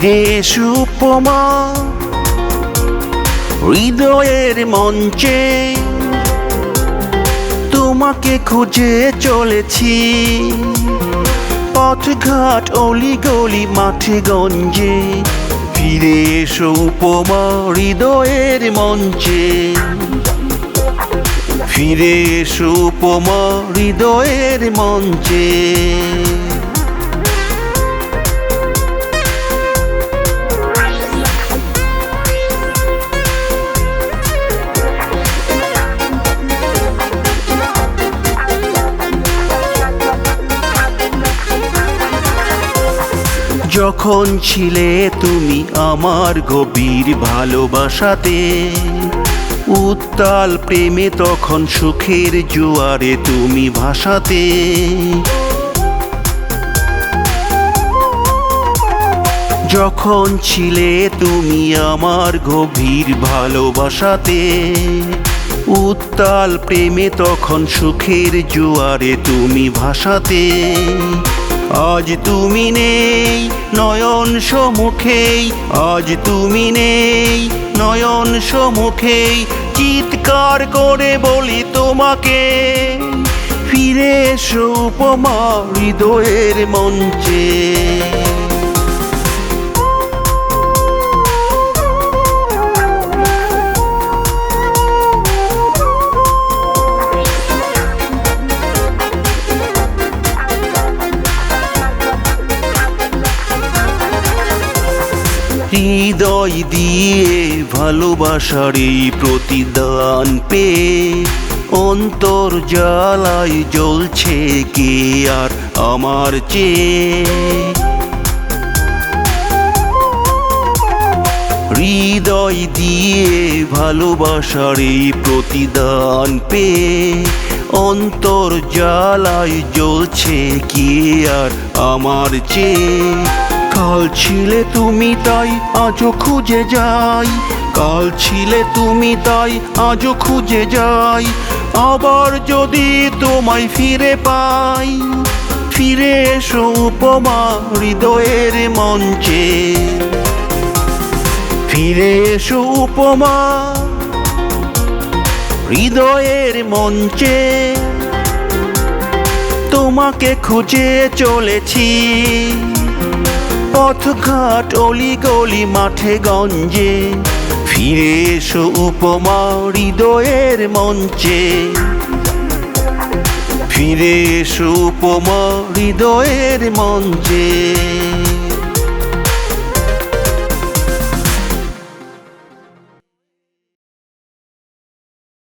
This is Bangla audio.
ফিরে সুপমা হৃদয়ের মঞ্চে তোমাকে খুঁজে চলেছি। পথঘাট অলি গলি মাঠে গঞ্জে। ফিরে এসো উপমা হৃদয়ের মঞ্চে। ফিরে এসো উপমা হৃদয়ের মঞ্চে। যখন ছিলে তুমি আমার গভীর ভালোবাসাতে, উত্তাল প্রেমে তখন সুখের জোয়ারে তুমি ভাসাতে। যখন ছিলে তুমি আমার গভীর ভালোবাসাতে, উত্তাল প্রেমে তখন সুখের জোয়ারে তুমি ভাসাতে। আজ তুমি নেই, নয়ন সমুখেই। আজ তুমি নেই, নয়ন সমুখেই। চিৎকার করে বলি তোমাকে, ফিরে এসো উপমা হৃদয়ের মঞ্চে। হৃদয় দিয়ে ভালোবাসার এই প্রতিদান পেয়ে অন্তর জ্বালায় জ্বলছে কে আর আমার চেয়ে? হৃদয় দিয়ে ভালোবাসার এই প্রতিদান পেয়ে অন্তর জ্বালায় জ্বলছে কি আর আমার চেয়ে? কাল ছিলে তুমি তাই, আজও খুঁজে যাই। কাল ছিলে তুমি তাই, আজও খুঁজে যাই। আবার যদি তোমায় ফিরে পাই, ফিরে এসো উপমা হৃদয়ের মঞ্চে। ফিরে এসো উপমা হৃদয়ের মঞ্চে। তোমাকে খুঁজে চলেছি। পথঘাট অলি গলি মাঠে গঞ্জে। ফিরে এসো উপমা হৃদয়ের মঞ্চে। ফিরে এসো উপমা হৃদয়ের মঞ্চে।